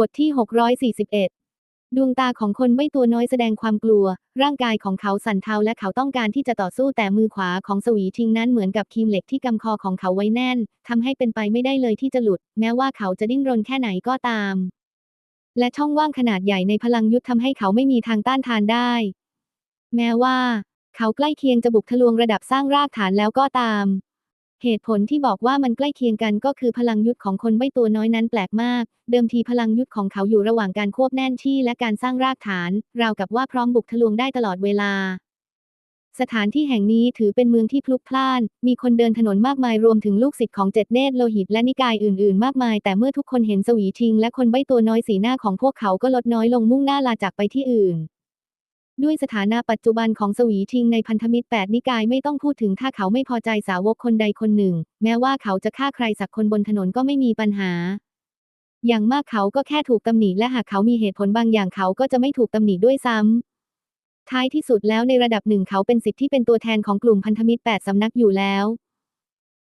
บทที่ 641 ดวงตาของคนไม่ตัวน้อยแสดงความกลัว ร่างกายของเขาสั่นเทาและเขาต้องการที่จะต่อสู้แต่มือขวาของสวีทิงนั้นเหมือนกับคีมเหล็กที่กำคอของเขาไว้แน่นทำให้เป็นไปไม่ได้เลยที่จะหลุด แม้ว่าเขาจะดิ้นรนแค่ไหนก็ตาม และช่องว่างขนาดใหญ่ในพลังยุทธทำให้เขาไม่มีทางต้านทานได้ แม้ว่า เขาใกล้เคียงจะบุกทะลวงระดับสร้างรากฐานแล้วก็ตาม เหตุผลที่บอกว่ามันใกล้เคียงกันก็คือพลังยุทธของคนไม่ตัวน้อยนั้นแปลกมาก เดิมทีพลังยุทธของเขาอยู่ระหว่างการควบแน่นที่และการสร้างรากฐาน ราวกับว่าพร้อมบุกทะลวงได้ตลอดเวลา สถานที่แห่งนี้ถือเป็นเมืองที่พลุกพล่าน มีคนเดินถนนมากมายรวมถึงลูกศิษย์ของเจ็ดเนตรโลหิตและนิกายอื่นๆ มากมาย แต่เมื่อทุกคนเห็นสวีทิง และคนใบตัวน้อยสีหน้าของพวกเขาก็ลดน้อยลงมุ่งหน้าลาจากไปที่อื่น ด้วยสถานะปัจจุบันของสวีทิงในพันธมิตรแปดนิกายไม่ต้องพูดถึงถ้าเขาไม่พอใจสาวกคนใดคนหนึ่ง แม้ว่าเขาจะฆ่าใครสักคนบนถนนก็ไม่มีปัญหา อย่างมากเขาก็แค่ถูกตำหนิและหากเขามีเหตุผลบางอย่างเขาก็จะไม่ถูกตำหนิด้วยซ้ำท้ายที่สุดแล้วในระดับหนึ่งเขาเป็นสิทธิ์ที่เป็นตัวแทนของกลุ่มพันธมิตรแปดสำนักอยู่แล้ว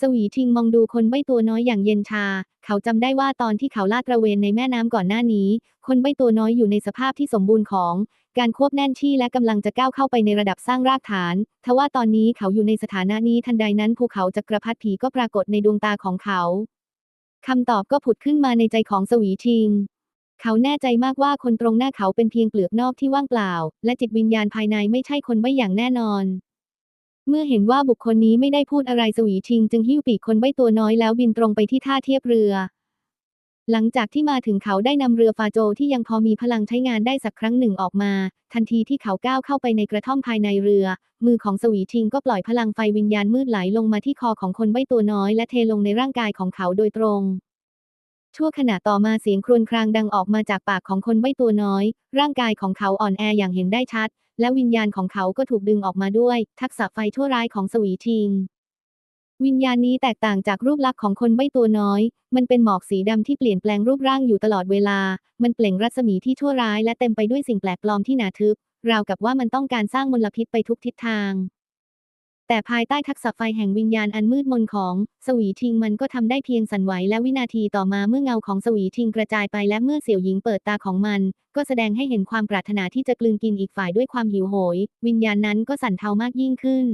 สวีทิงมองดูคนใบ้ตัวน้อยอย่างเย็นชา เขาจำได้ว่าตอนที่เขาลาดตระเวนในแม่น้ำก่อนหน้านี้ คนใบ้ตัวน้อยอยู่ในสภาพที่สมบูรณ์ของ การควบแน่นที่และกำลังจะก้าวเข้าไปในระดับสร้างรากฐาน ทว่าตอนนี้เขาอยู่ในสถานะนี้ทันใดนั้นภูเขาจักรพรรดิผีก็ปรากฏในดวงตาของเขาคำตอบก็ผุดขึ้นมาในใจของสวีทิง เขาแน่ใจมากว่าคนตรงหน้าเขาเป็นเพียงเปลือกนอกที่ว่างเปล่า และจิตวิญญาณภายในไม่ใช่คนไม่อย่างแน่นอน เมื่อเห็นว่าบุคคลนี้ไม่ได้พูดอะไรสวีทิง จึงหิ้วปีกคนใบ้ตัวน้อยแล้วบินตรงไปที่ท่าเทียบเรือ หลังจากที่มาถึงเขาได้นำเรือฟาโจที่ยังพอมีพลังใช้งานได้สักครั้งหนึ่งออกมา ทันทีที่เขาก้าวเข้าไปในกระท่อมภายในเรือ มือของสวีทิงก็ปล่อยพลังไฟวิญญาณมืดไหลลงมาที่คอของคนใบ้ตัวน้อยและเทลงในร่างกายของเขาโดยตรงชั่วขณะต่อมาเสียงครวญครางดังออกมาจากปากของคนใบ้ตัวน้อย ร่างกายของเขาอ่อนแออย่างเห็นได้ชัด และวิญญาณของเขาก็ถูกดึงออกมาด้วย ทักษะไฟชั่วร้ายของสวีทิง วิญญาณนี้แตกต่างจากรูปลักษณ์ของคนใบตัวน้อย มันเป็นหมอกสีดำที่เปลี่ยนแปลงรูปร่างอยู่ตลอดเวลา มันเปล่งรัศมีที่ชั่วร้ายและเต็มไปด้วยสิ่งแปลกปลอมที่หนาทึบ ราวกับว่ามันต้องการสร้างมลพิษไปทุกทิศทาง แต่ภายใต้ทักษะไฟแห่งวิญญาณอันมืดมนของ สวีทิงมันก็ทำได้เพียงสั่นไหวและวินาทีต่อมาเมื่อเงาของสวีทิงกระจายไปและเมื่อเสี่ยวหญิงเปิดตาของมัน ก็แสดงให้เห็นความปรารถนาที่จะกลืนกินอีกฝ่ายด้วยความหิวโหย วิญญาณนั้นก็สั่นเทามากยิ่งขึ้น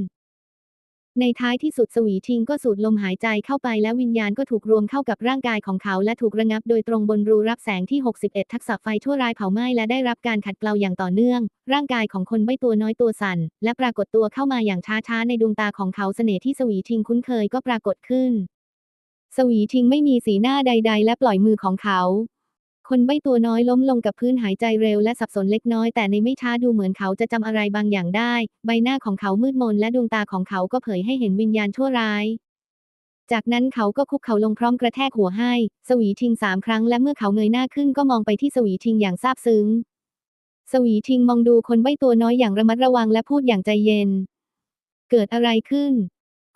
ในท้ายที่สุดสวีทิงก็สูดลมหายใจเข้าไปและวิญญาณก็ถูกรวมเข้ากับร่างกายของเขา และถูกระงับโดยตรงบนรูรับแสงที่ 61 ทักษะไฟชั่วร้ายเผาไหม้และได้รับการขัดเกลาอย่างต่อเนื่อง ร่างกายของคนไม่ตัวน้อยตัวสั่น และปรากฏตัวเข้ามาอย่างช้าๆในดวงตาของเขาเสน่ห์ที่สวีทิงคุ้นเคยก็ปรากฏขึ้น สวีทิงไม่มีสีหน้าใด ๆ และปล่อยมือของเขา คนใบ้ตัวน้อยล้มลงกับพื้นหายใจเร็วและสับสนเล็กน้อยแต่ในไม่ช้าดูเหมือนเขาจะจำอะไรบางอย่างได้ ใบหน้าของเขามืดมนและดวงตาของเขาก็เผยให้เห็นวิญญาณชั่วร้าย จากนั้นเขาก็คุกเข่าลงพร้อมกระแทกหัวให้ สวีทิงสามครั้งและเมื่อเขาเงยหน้าขึ้นก็มองไปที่สวีทิงอย่างซาบซึ้ง สวีทิงมองดูคนใบ้ตัวน้อยอย่างระมัดระวังและพูดอย่างใจเย็น เกิดอะไรขึ้น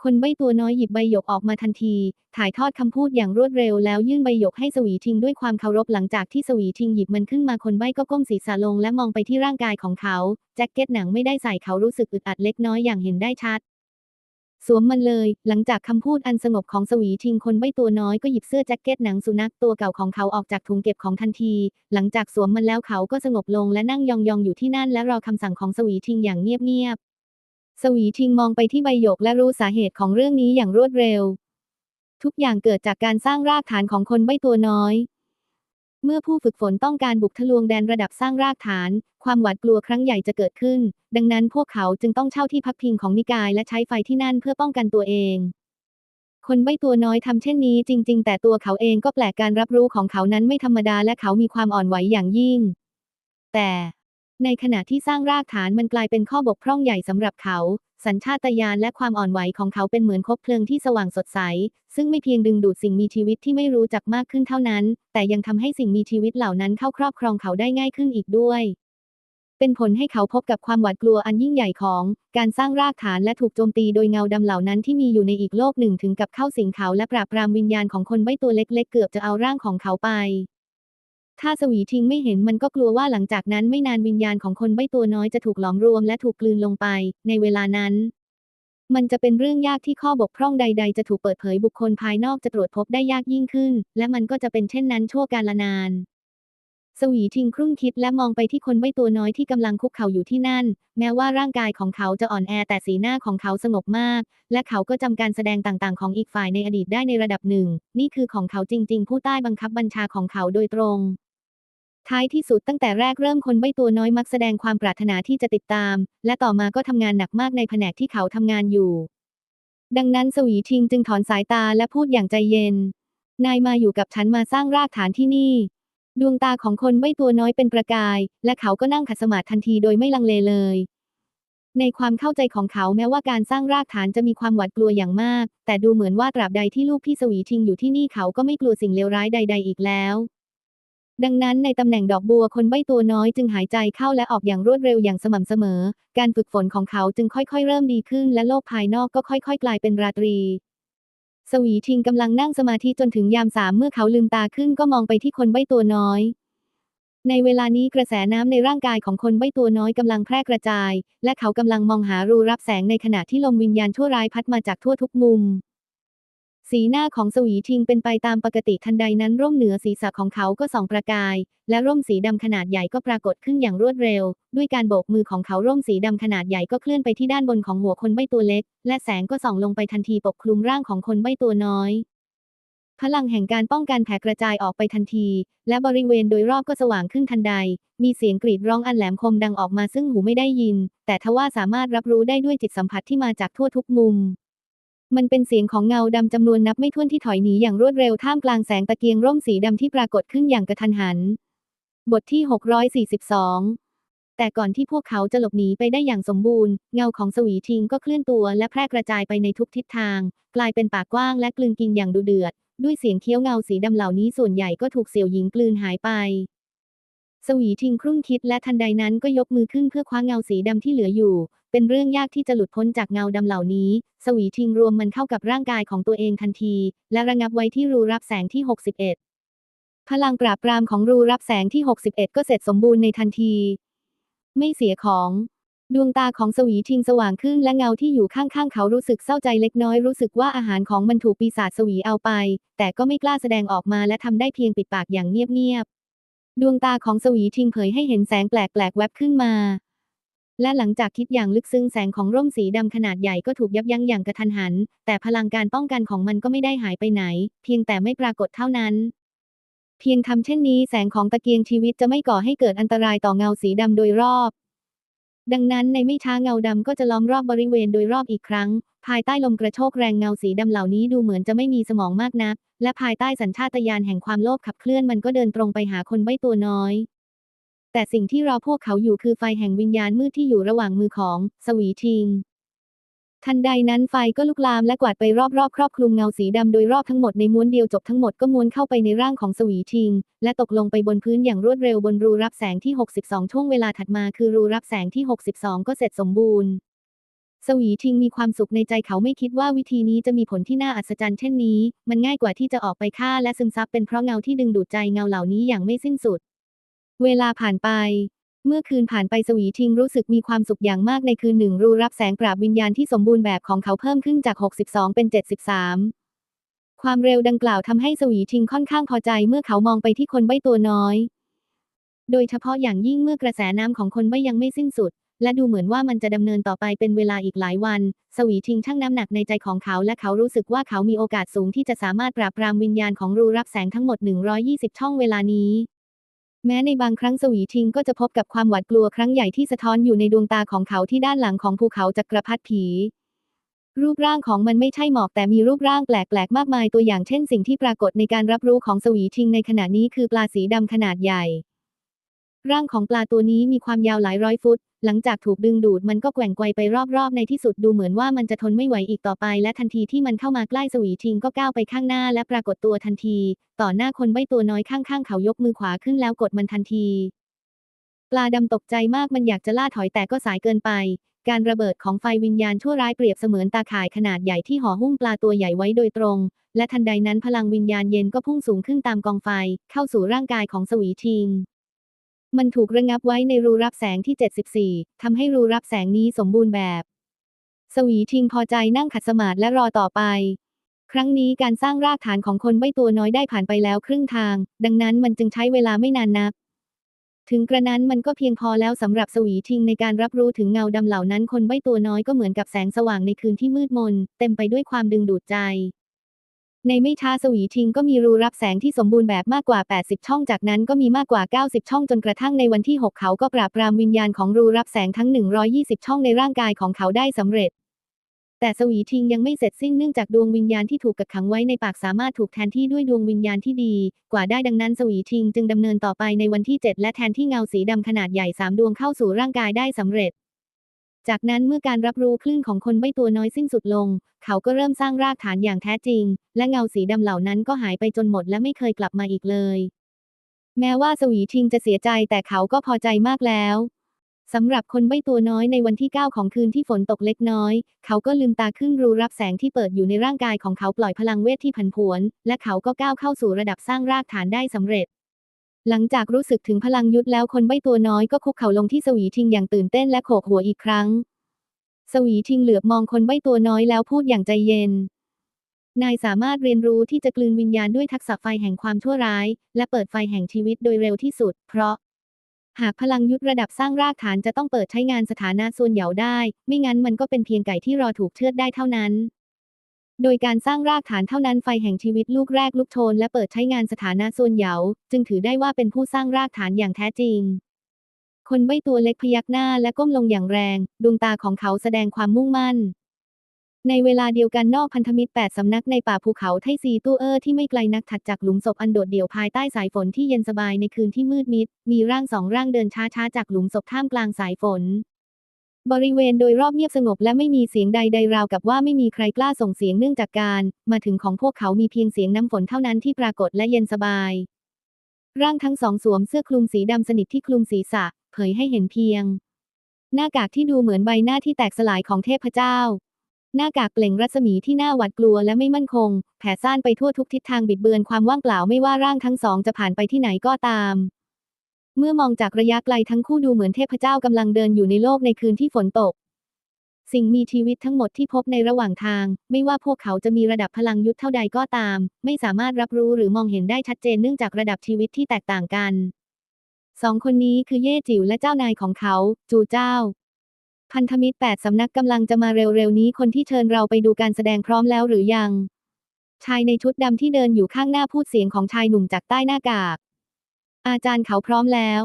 คนใบตัวน้อยหยิบใบหยกออกมาทันที ถ่ายทอดคำพูดอย่างรวดเร็วแล้วยื่นใบหยกให้สวีทิงด้วยความเคารพหลังจากที่สวีทิงหยิบมันขึ้นมาคนใบก็ก้มศีรษะลงและมองไปที่ร่างกายของเขา แจ็คเก็ตหนังไม่ได้ใส่เขารู้สึกอึดอัดเล็กน้อยอย่างเห็นได้ชัด สวมมันเลย หลังจากคำพูดอันสงบของสวีทิงคนใบตัวน้อยก็หยิบเสื้อแจ็คเก็ตหนังสุนัขตัวเก่าของเขาออกจากถุงเก็บของทันที หลังจากสวมมันแล้วเขาก็สงบลงและนั่งยองๆอยู่ที่นั่นและรอคำสั่งของสวีทิงอย่างเงียบๆ สวีทิงมองไปที่ใบหยกและรู้สาเหตุของเรื่องนี้อย่างรวดเร็ว ทุกอย่างเกิดจากการสร้างรากฐานของคนใบตัวน้อย เมื่อผู้ฝึกฝนต้องการบุกทะลวงแดนระดับสร้างรากฐาน ความหวาดกลัวครั้งใหญ่จะเกิดขึ้น ดังนั้นพวกเขาจึงต้องเช่าที่พักพิงของนิกายและใช้ไฟที่นั่นเพื่อป้องกันตัวเอง คนใบตัวน้อยทำเช่นนี้จริง ๆ แต่ตัวเขาเองก็แปลกการรับรู้ของเขานั้นไม่ธรรมดาและเขามีความอ่อนไหวอย่างยิ่ง แต่ ในขณะที่สร้างรากฐานมันกลายเป็นข้อบกพร่องใหญ่สำหรับเขา สัญชาตญาณและความอ่อนไหวของเขาเป็นเหมือนคบเพลิงที่สว่างสดใส ซึ่งไม่เพียงดึงดูดสิ่งมีชีวิตที่ไม่รู้จักมากขึ้นเท่านั้น แต่ยังทำให้สิ่งมีชีวิตเหล่านั้นเข้าครอบครองเขาได้ง่ายขึ้นอีกด้วย เป็นผลให้เขาพบกับความหวาดกลัวอันยิ่งใหญ่ของ การสร้างรากฐานและถูกโจมตีโดยเงาดำเหล่านั้นที่มีอยู่ในอีกโลกหนึ่งถึงกับเข้าสิงเขาและปราบปรามวิญญาณของคนใบตัวเล็ก ๆ เกือบจะเอาร่างของเขาไป ถ้าสวีทิงไม่เห็นมันก็กลัวว่าหลังจากนั้นไม่นานวิญญาณของคนใบ้ตัวน้อยจะถูกหลอมรวมและถูกกลืนลงไป ในเวลานั้น มันจะเป็นเรื่องยากที่ข้อบกพร่องใด ๆ จะถูกเปิดเผยบุคคลภายนอกจะตรวจพบได้ยากยิ่งขึ้น และมันก็จะเป็นเช่นนั้นชั่วกาลนาน สวีทิงครุ่นคิดและมองไปที่คนไม่ตัวน้อยที่กำลังคุกเข่าอยู่ที่นั่น แม้ว่าร่างกายของเขาจะอ่อนแอแต่สีหน้าของเขาสงบมาก และเขาก็จำการแสดงต่างๆ ของอีกฝ่ายในอดีตได้ในระดับหนึ่ง นี่คือของเขาจริง ๆ ผู้ใต้บังคับบัญชาของเขาโดยตรง ท้ายที่สุดตั้งแต่แรกเริ่มคนไม่ตัวน้อยมักแสดงความปรารถนาที่จะติดตาม และต่อมาก็ทำงานหนักมากในแผนกที่เขาทำงานอยู่ ดังนั้นสวีทิงจึงถอนสายตาและพูดอย่างใจเย็น นายมาอยู่กับฉันมาสร้างรากฐานที่นี่ ดวงตาของคนไม่ตัวน้อยเป็นประกาย และเขาก็นั่งขัดสมาธิทันทีโดยไม่ลังเลเลย ในความเข้าใจของเขาแม้ว่าการสร้างรากฐานจะมีความหวาดกลัวอย่างมาก แต่ดูเหมือนว่าตราบใดที่ลูกพี่สวีทิงอยู่ที่นี่เขาก็ไม่กลัวสิ่งเลวร้ายใด ๆ อีกแล้ว ดังนั้นในตำแหน่งดอกบัวคนใบตัวน้อยจึงหายใจเข้าและออกอย่างรวดเร็วอย่างสม่ำเสมอ การฝึกฝนของเขาจึงค่อยๆ เริ่มดีขึ้น และโลกภายนอกก็ค่อย ๆ กลายเป็นราตรี สวีทิงกำลังนั่งสมาธิจนถึงยามสามเมื่อเขาลืมตาขึ้นก็มองไปที่คนใบตัวน้อย ในเวลานี้กระแสน้ำในร่างกายของคนใบตัวน้อยกำลังแพร่กระจาย และเขากำลังมองหารูรับแสงในขณะที่ลมวิญญาณชั่วร้ายพัดมาจากทั่วทุกมุม สีหน้าของสวีทิงเป็นไปตามปกติทันใดนั้นร่มเหนือศีรษะของเขาก็ส่องประกาย และร่มสีดำขนาดใหญ่ก็ปรากฏขึ้นอย่างรวดเร็ว ด้วยการโบกมือของเขาร่มสีดำขนาดใหญ่ก็เคลื่อนไปที่ด้านบนของหัวคนใบตัวเล็ก และแสงก็ส่องลงไปทันทีปกคลุมร่างของคนใบตัวน้อย พลังแห่งการป้องกันแผ่กระจายออกไปทันที และบริเวณโดยรอบก็สว่างขึ้นทันใด มีเสียงกรีดร้องอันแหลมคมดังออกมาซึ่งหูไม่ได้ยิน แต่ทว่าสามารถรับรู้ได้ด้วยจิตสัมผัสที่มาจากทั่วทุกมุม มันเป็นเสียงของเงาดำจำนวนนับไม่ถ้วนที่ถอยหนีอย่างรวดเร็วท่ามกลางแสงตะเกียงร่มสีดำที่ปรากฏขึ้นอย่างกระทันหัน บทที่ 642 แต่ก่อนที่พวกเขาจะหลบหนีไปได้อย่างสมบูรณ์ เงาของสวีทิงก็เคลื่อนตัวและแพร่กระจายไปในทุกทิศทาง กลายเป็นปากกว้างและกลืนกินอย่างดุเดือด ด้วยเสียงเคี้ยวเงาสีดำเหล่านี้ส่วนใหญ่ก็ถูกเสี่ยวหญิงกลืนหายไปสวีทิงครุ่นคิดและทันใดนั้นก็ยกมือขึ้นเพื่อคว้าเงาสีดำที่เหลืออยู่ เป็นเรื่องยากที่จะหลุดพ้นจากเงาดำเหล่านี้ สวีทิงรวมมันเข้ากับร่างกายของตัวเองทันที และระงับไว้ที่รูรับแสงที่ 61 พลังปราบปรามของรูรับแสงที่ 61 ก็เสร็จสมบูรณ์ในทันที ไม่เสียของดวงตาของสวีทิงสว่างขึ้นและเงาที่อยู่ข้างๆ เขารู้สึกเศร้าใจเล็กน้อยรู้สึกว่าอาหารของมันถูกปีศาจสวีเอาไป แต่ก็ไม่กล้าแสดงออกมาและทำได้เพียงปิดปากอย่างเงียบๆ ดวงตาของสวีทิงเผยให้เห็นแสงแปลกๆ แวบขึ้นมา และหลังจากคิดอย่างลึกซึ้งแสงของร่มสีดำขนาดใหญ่ก็ถูกยับยั้งอย่างกระทันหัน แต่พลังการป้องกันของมันก็ไม่ได้หายไปไหน เพียงแต่ไม่ปรากฏเท่านั้น เพียงทำเช่นนี้แสงของตะเกียงชีวิตจะไม่ก่อให้เกิดอันตรายต่อเงาสีดำโดยรอบ ดังนั้นในไม่ช้าเงาดำก็จะล้อมรอบบริเวณโดยรอบอีกครั้ง ภายใต้ลมกระโชกแรงเงาสีดำเหล่านี้ดูเหมือนจะไม่มีสมองมากนัก และภายใต้สัญชาตญาณแห่งความโลภขับเคลื่อนมันก็เดินตรงไปหาคนใบ้ตัวน้อย แต่สิ่งที่รอพวกเขาอยู่คือไฟแห่งวิญญาณมืดที่อยู่ระหว่างมือของ สวีทิง ทันใดนั้นไฟก็ลุกลามและกวาดไปรอบๆ ครอบคลุมเงาสีดำโดยรอบทั้งหมดในม้วนเดียวจบทั้งหมดก็ม้วนเข้าไปในร่างของสวีทิง และตกลงไปบนพื้นอย่างรวดเร็วบนรูรับแสงที่ 62 ช่วงเวลาถัดมาคือรูรับแสงที่ 62 ก็เสร็จสมบูรณ์สวีทิงมีความสุขในใจเขาไม่คิดว่าวิธีนี้จะมีผลที่น่าอัศจรรย์เช่นนี้ มันง่ายกว่าที่จะออกไปฆ่าและซึมซับเป็นเพราะเงาที่ดึงดูดใจเงาเหล่านี้อย่างไม่สิ้นสุด เวลาผ่านไป เมื่อคืนผ่านไปสวีทิงรู้สึกมีความสุขอย่างมากในคืนหนึ่งรูรับแสงปราบวิญญาณที่สมบูรณ์แบบของเขาเพิ่มขึ้นจาก 62 เป็น 73 ความเร็วดังกล่าวทำให้สวีทิงค่อนข้างพอใจเมื่อเขามองไปที่คนใบ้ตัวน้อย โดยเฉพาะอย่างยิ่งเมื่อกระแสน้ำของคนใบ้ยังไม่สิ้นสุด และดูเหมือนว่ามันจะดำเนินต่อไปเป็นเวลาอีกหลายวัน สวีทิงชั่งน้ำหนักในใจของเขาและเขารู้สึกว่าเขามีโอกาสสูงที่จะสามารถปราบปรามวิญญาณของรูรับแสงทั้งหมด 120 ช่องเวลานี้ แม้ในบางครั้งสวีทิงก็จะพบกับความหวาดกลัวครั้งใหญ่ที่สะท้อนอยู่ในดวงตาของเขาที่ด้านหลังของภูเขาจักรพรรดิผี รูปร่างของมันไม่ใช่หมอกแต่มีรูปร่างแปลกๆมากมายตัวอย่างเช่นสิ่งที่ปรากฏในการรับรู้ของสวีทิงในขณะนี้คือปลาสีดำขนาดใหญ่ ร่างของปลาตัวนี้มีความยาวหลายร้อยฟุต หลังจากถูกดึงดูดมันก็แกว่งไกวไปรอบๆ ในที่สุดดูเหมือนว่ามันจะทนไม่ไหวอีกต่อไป และทันทีที่มันเข้ามาใกล้สวีทิงก็ก้าวไปข้างหน้าและปรากฏตัวทันที ต่อหน้าคนใบ้ตัวน้อยข้างๆ เขายกมือขวาขึ้นแล้วกดมันทันที ปลาดำตกใจมากมันอยากจะล่าถอยแต่ก็สายเกินไป การระเบิดของไฟวิญญาณชั่วร้ายเปรียบเสมือนตาข่ายขนาดใหญ่ที่ห่อหุ้มปลาตัวใหญ่ไว้โดยตรง และทันใดนั้นพลังวิญญาณเย็นก็พุ่งสูงขึ้นตามกองไฟ เข้าสู่ร่างกายของสวีทิง มันถูกระงับไว้ในรูรับแสงที่ 74ทำให้รูรับแสงนี้สมบูรณ์แบบ สวีทิงพอใจนั่งขัดสมาธิและรอต่อไป ครั้งนี้การสร้างรากฐานของคนใบตัวน้อยได้ผ่านไปแล้วครึ่งทาง ดังนั้นมันจึงใช้เวลาไม่นานนัก ถึงกระนั้นมันก็เพียงพอแล้วสำหรับสวีทิงในการรับรู้ถึงเงาดำเหล่านั้นคนใบตัวน้อยก็เหมือนกับแสงสว่างในคืนที่มืดมน เต็มไปด้วยความดึงดูดใจ ในไม่ช้าสวีทิงก็มีรูรับแสงที่สมบูรณ์แบบมากกว่า 80 ช่อง จากนั้นก็มีมากกว่า 90 ช่องจนกระทั่งในวันที่ 6 เขาก็ปราบปรามวิญญาณของรูรับแสงทั้ง 120 ช่องในร่างกายของเขาได้สำเร็จ แต่สวีทิงยังไม่เสร็จสิ้นเนื่องจากดวงวิญญาณที่ถูกกักขังไว้ในปากสามารถถูกแทนที่ด้วยดวงวิญญาณที่ดี กว่าได้ดังนั้นสวีทิงจึงดำเนินต่อไปในวันที่ 7 และแทนที่เงาสีดำขนาดใหญ่สามดวงเข้าสู่ร่างกายได้สำเร็จ จากนั้นเมื่อการรับรู้คลื่นของคนไม่ตัวน้อยสิ้นสุดลง เขาก็เริ่มสร้างรากฐานอย่างแท้จริง และเงาสีดำเหล่านั้นก็หายไปจนหมดและไม่เคยกลับมาอีกเลย แม้ว่าสวีทิงจะเสียใจแต่เขาก็พอใจมากแล้วสำหรับคนใบตัวน้อยในวันที่ 9 ของคืนที่ฝนตกเล็กน้อย เขาก็ลืมตาขึ้นรูรับแสงที่เปิดอยู่ในร่างกายของเขาปล่อยพลังเวทที่ผันผวน และเขาก็ก้าวเข้าสู่ระดับสร้างรากฐานได้สำเร็จ หลังจากรู้สึกถึงพลังยุทธแล้วคนใบตัวน้อยก็คุกเข่าลงที่สวีทิงอย่างตื่นเต้นและโขกหัวอีกครั้ง สวีทิงเหลือบมองคนใบตัวน้อยแล้วพูดอย่างใจเย็น นายสามารถเรียนรู้ที่จะกลืนวิญญาณด้วยทักษะไฟแห่งความชั่วร้าย และเปิดไฟแห่งชีวิตโดยเร็วที่สุด เพราะ หากพลังยุทธระดับสร้างรากฐานจะต้องเปิดใช้งานสถานะส่วนเหยาได้ ไม่งั้นมันก็เป็นเพียงไก่ที่รอถูกเชือดได้เท่านั้น โดยการสร้างรากฐานเท่านั้นไฟแห่งชีวิตลูกแรกลุกโชนและเปิดใช้งานสถานะส่วนเหยา จึงถือได้ว่าเป็นผู้สร้างรากฐานอย่างแท้จริง คนใบ้ตัวเล็กพยักหน้าและก้มลงอย่างแรง ดวงตาของเขาแสดงความมุ่งมั่น ในเวลาเดียวกันนอกพันธมิตร 8 สำนักในป่าภูเขาไทซีตู้เออร์ที่ไม่ไกลนักถัดจากหลุมศพอันโดดเดี่ยวภายใต้สายฝนที่เย็นสบายในคืนที่มืดมิด มีร่างสองร่างเดินช้าๆจากหลุมศพท่ามกลางสายฝน บริเวณโดยรอบเงียบสงบและไม่มีเสียงใดๆราวกับว่าไม่มีใครกล้าส่งเสียงเนื่องจากการ มาถึงของพวกเขามีเพียงเสียงน้ำฝนเท่านั้นที่ปรากฏและเย็นสบาย ร่างทั้งสองสวมเสื้อคลุมสีดำสนิทที่คลุมศีรษะ เผยให้เห็นเพียง หน้ากากที่ดูเหมือนใบหน้าที่แตกสลายของเทพเจ้า หน้ากากเปล่งรัศมีที่น่าหวาดกลัวและไม่มั่นคง แผ่ซ่านไปทั่วทุกทิศทางบิดเบือนความว่างเปล่าไม่ว่าร่างทั้งสองจะผ่านไปที่ไหนก็ตาม เมื่อมองจากระยะไกลทั้งคู่ดูเหมือนเทพเจ้ากำลังเดินอยู่ในโลกในคืนที่ฝนตก สิ่งมีชีวิตทั้งหมดที่พบในระหว่างทาง ไม่ว่าพวกเขาจะมีระดับพลังยุทธเท่าใดก็ตาม ไม่สามารถรับรู้หรือมองเห็นได้ชัดเจนเนื่องจากระดับชีวิตที่แตกต่างกันสองคนนี้คือเย่จิ๋วและเจ้านายของเขา จูเจ้า พันธมิตรแปดสำนักกำลังจะมาเร็วๆนี้คนที่เชิญเราไปดูการแสดงพร้อมแล้วหรือยัง ชายในชุดดำที่เดินอยู่ข้างหน้าพูดเสียงของชายหนุ่มจากใต้หน้ากาก อาจารย์เขาพร้อมแล้ว